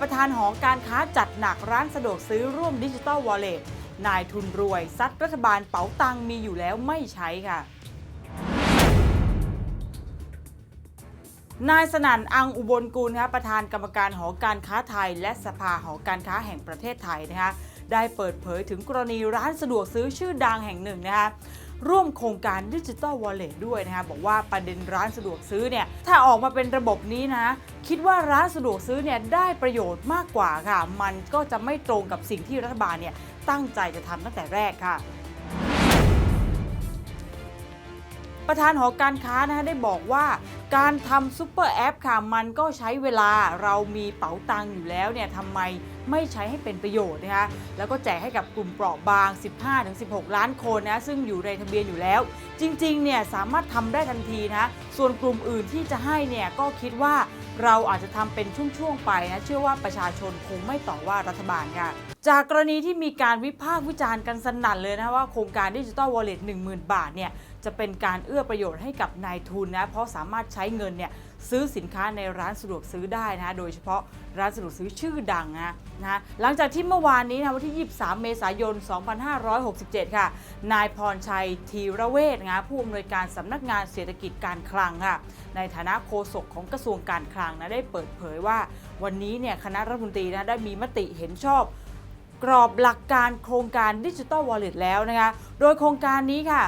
ประธานหอการค้าจัดหนักร้านสะดวกซื้อร่วมดิจิ t a ลวอลเล็ตนายทุนรวย ซัดรัฐบาลเป๋าตังมีอยู่แล้วไม่ใช้ค่ะ นายสนั่นอังอุบลกุลนะคะประธานกรรมการหอการค้าไทย และสภาหอการค้าแห่งประเทศไทยนะคะได้เปิดเผยถึงกรณีร้านสะดวกซื้อชื่อดังแห่งหนึ่งนะคะ ร่วมโครงการดิจิ t a ลวอลเล็ด้วยนะคะบอกว่าประเด็นร้านสะดวกซื้อเนี่ยถ้าออกมาเป็นระบบนี้นะ คิดว่าร้านสะดวกซื้อเนี่ยได้ประโยชน์มากกว่าค่ะ มันก็จะไม่ตรงกับสิ่งที่รัฐบาลเนี่ยตั้งใจจะทำตั้งแต่แรกค่ะ ประธานหอการค้านะคะได้บอกว่าการทำซูเปอร์แอปค่ะมันก็ใช้เวลาเรามีเป๋าตังค์อยู่แล้วเนี่ยทำไมไม่ใช้ให้เป็นประโยชน์นะคะแล้วก็แจกให้กับกลุ่มเปราะบาง 15-16 ล้านคนนะซึ่งอยู่ในทะเบียนอยู่แล้ว จริงๆเนี่ยสามารถทำได้ทันทีนะส่วนกลุ่มอื่นที่จะให้เนี่ยก็คิดว่าเราอาจจะทำเป็นช่วงๆไปนะเชื่อว่าประชาชนคงไม่ต่อว่ารัฐบาลค่ะจากกรณีที่มีการวิพากษ์วิจารณ์กันสนั่นเลยนะว่าโครงการดิจิ t a ลวอลเล็ต10,000บาทเนี่ย จะเป็นการเอื้อประโยชน์ให้กับนายทุนนะเพราะสามารถใช้เงินเนี่ยซื้อสินค้าในร้านสะดวกซื้อได้นะโดยเฉพาะร้านสะดวกซื้อชื่อดังนะนะหลังจากที่เมื่อวานนี้นะวันที่ 23 เมษายน 2567 ค่ะ นายพรชัยธีระเวชนะผู้อำนวยการสำนักงานเศรษฐกิจการคลังค่ะในฐานะโฆษกของกระทรวงการคลังนะได้เปิดเผยว่า วันนี้เนี่ยคณะรัฐมนตรีนะได้มีมติเห็นชอบ กรอบหลักการโครงการดิจิ t a ลวอลเล็ตแล้วนะคะโดยโครงการนี้ค่ะ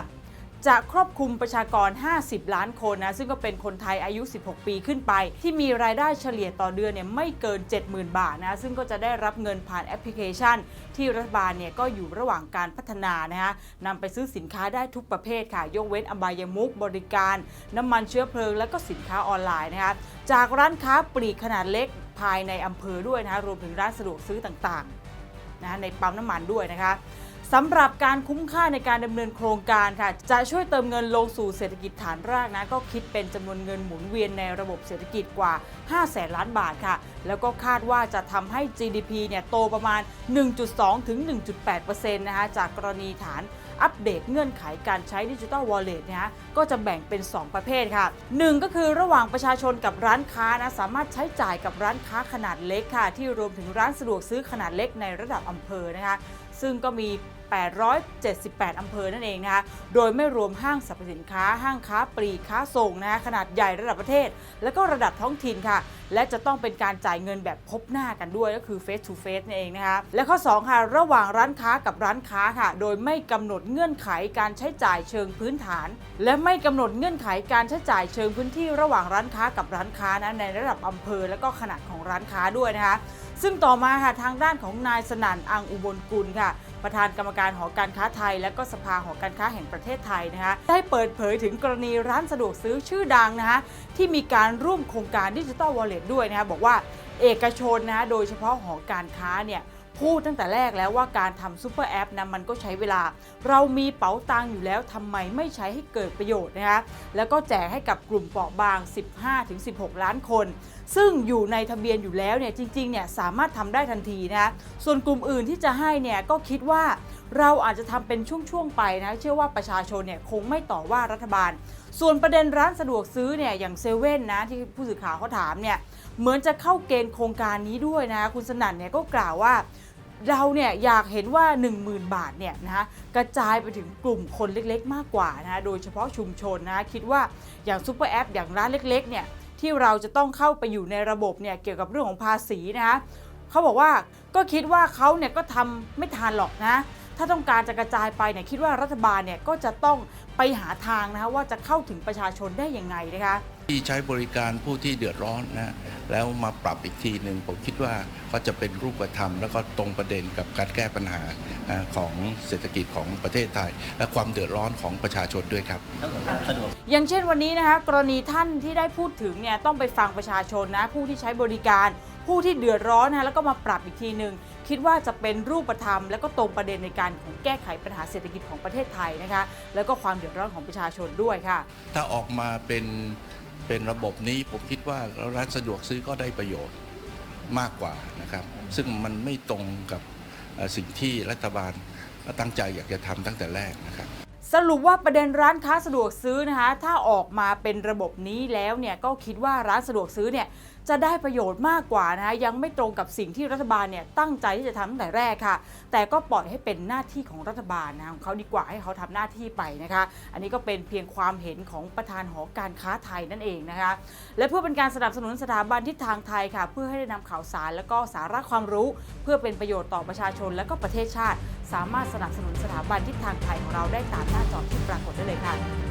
จะครอบคลุมประชากร 50 ล้านคนนะ ซึ่งก็เป็นคนไทยอายุ 16 ปีขึ้นไป ที่มีรายได้เฉลี่ยต่อเดือนเนี่ยไม่เกิน 70,000 บาทนะ ซึ่งก็จะได้รับเงินผ่านแอปพลิเคชัน ที่รัฐบาลเนี่ยก็อยู่ระหว่างการพัฒนานะฮะนำไปซื้อสินค้าได้ทุกประเภทค่ะ ยกเว้นอบายมุกบริการ น้ำมันเชื้อเพลิง และก็สินค้าออนไลน์นะคะจากร้านค้าปลีกขนาดเล็กภายในอำเภอด้วยนะรวมถึงร้านสะดวกซื้อต่างๆ นะในปั๊มน้ำมันด้วยนะคะสำหรับการคุ้มค่าในการดำเนินโครงการค่ะ จะช่วยเติมเงินลงสู่เศรษฐกิจฐานรากนะก็คิดเป็นจำนวนเงินหมุนเวียนในระบบเศรษฐกิจกว่า 5 แสนล้านบาทค่ะ แล้วก็คาดว่าจะทำให้ GDP เนี่ยโตประมาณ 1.2 ถึง 1.8%นะคะจากกรณีฐาน อัปเดตเงื่อนไขการใช้ดิจิทัลวอลเล็ตนะฮะก็จะแบ่งเป็น 2 ประเภทค่ะ 1 ก็คือระหว่างประชาชนกับร้านค้านะสามารถใช้จ่ายกับร้านค้าขนาดเล็กค่ะ ที่รวมถึงร้านสะดวกซื้อขนาดเล็กในระดับอำเภอนะคะซึ่งก็มี 878 อำเภอนั่นเองนะคะ โดยไม่รวมห้างสรรพสินค้า ห้างค้าปลีกค้าส่งนะคะขนาดใหญ่ระดับประเทศ และก็ระดับท้องถิ่นค่ะ และจะต้องเป็นการจ่ายเงินแบบพบหน้ากันด้วยก็คือ face to face นั่นเองนะคะ และข้อ 2 ค่ะ ระหว่างร้านค้ากับร้านค้าค่ะ โดยไม่กำหนดเงื่อนไขการใช้จ่ายเชิงพื้นฐาน และไม่กำหนดเงื่อนไขการใช้จ่ายเชิงพื้นที่ ระหว่างร้านค้ากับร้านค้านะในระดับอำเภอ และก็ขนาดของร้านค้าด้วยนะคะ ซึ่งต่อมาค่ะทางด้านของนายสนั่นอังอุบลกุลค่ะ ประธานกรรมการหอการค้าไทย และก็สภาหอการค้าแห่งประเทศไทยนะคะได้เปิดเผยถึงกรณีร้านสะดวกซื้อชื่อดังนะคะที่มีการร่วมโครงการดิจิตอลวอลเล็ตด้วยนะคะบอกว่าเอกชนนะะโดยเฉพาะหอการค้าเนี่ย พูดตั้งแต่แรกแล้วว่าการทำซูเปอร์แอปนะมันก็ใช้เวลา เรามีเป๋าตังอยู่แล้วทำไมไม่ใช้ให้เกิดประโยชน์นะคะแล้วก็แจกให้กับกลุ่มเปราะบาง 15-16 ล้านคน ซึ่งอยู่ในทะเบียนอยู่แล้วเนี่ยจริงๆเนี่ยสามารถทำได้ทันทีนะส่วนกลุ่มอื่นที่จะให้เนี่ยก็คิดว่า เราอาจจะทำเป็นช่วงๆไปนะ เชื่อว่าประชาชนเนี่ยคงไม่ต่อว่ารัฐบาล ส่วนประเด็นร้านสะดวกซื้อเนี่ยอย่างเซเว่นนะที่ผู้สื่อข่าวเขาถามเนี่ยเหมือนจะเข้าเกณฑ์โครงการนี้ด้วยนะ คุณสนั่นเนี่ยก็กล่าวว่าเราเนี่ยอยากเห็นว่า 10,000 บาทเนี่ยนะกระจายไปถึงกลุ่มคนเล็กๆ มากกว่านะโดยเฉพาะชุมชนนะคิดว่าอย่างซูเปอร์แอปอย่างร้านเล็กๆเนี่ยที่เราจะต้องเข้าไปอยู่ในระบบเนี่ยเกี่ยวกับเรื่องของภาษีนะคะเขาบอกว่าก็คิดว่าเขาเนี่ยก็ทำไม่ทันหรอกนะ ถ้าต้องการจะกระจายไปเนี่ยคิดว่ารัฐบาลเนี่ยก็จะต้องไปหาทางนะคะว่าจะเข้าถึงประชาชนได้ยังไงนะคะที่ใช้บริการผู้ที่เดือดร้อนนะแล้วมาปรับอีกทีหนึ่งผมคิดว่าก็จะเป็นรูปธรรม แล้วก็ตรงประเด็นกับการแก้ปัญหานะของเศรษฐกิจของประเทศไทย และความเดือดร้อนของประชาชนด้วยครับอย่างเช่นวันนี้นะคะกรณีท่านที่ได้พูดถึงเนี่ยต้องไปฟังประชาชนนะผู้ที่ใช้บริการ ผู้ที่เดือดร้อนนะแล้วก็มาปรับอีกทีหนึ่งคิดว่าจะเป็นรูปธรรม และก็ตรงประเด็นในการของแก้ไขปัญหาเศรษฐกิจของประเทศไทยนะคะแล้วก็ความเดือดร้อนของประชาชนด้วยค่ะ ถ้าออกมาเป็นเป็นระบบนี้ผมคิดว่าร้านสะดวกซื้อก็ได้ประโยชน์มากกว่านะครับ ซึ่งมันไม่ตรงกับเอ่อสิ่งที่รัฐบาลตั้งใจอยากจะทำตั้งแต่แรกนะครับสรุปว่าประเด็นร้านค้าสะดวกซื้อนะคะ ถ้าออกมาเป็นระบบนี้แล้วเนี่ยก็คิดว่าร้านสะดวกซื้อเนี่ย จะได้ประโยชน์มากกว่านะคะยังไม่ตรงกับสิ่งที่รัฐบาลเนี่ยตั้งใจที่จะทำตั้งแต่แรกค่ะ แต่ก็ปล่อยให้เป็นหน้าที่ของรัฐบาลนะของเขาดีกว่าให้เขาทำหน้าที่ไปนะคะ อันนี้ก็เป็นเพียงความเห็นของประธานหอการค้าไทยนั่นเองนะคะ และเพื่อเป็นการสนับสนุนสถาบันทิศทางไทยค่ะ เพื่อให้ได้นำข่าวสารและก็สาระความรู้ เพื่อเป็นประโยชน์ต่อประชาชนและก็ประเทศชาติ สามารถสนับสนุนสถาบันทิศทางไทยของเราได้ตามหน้าจอที่ปรากฏได้เลยค่ะ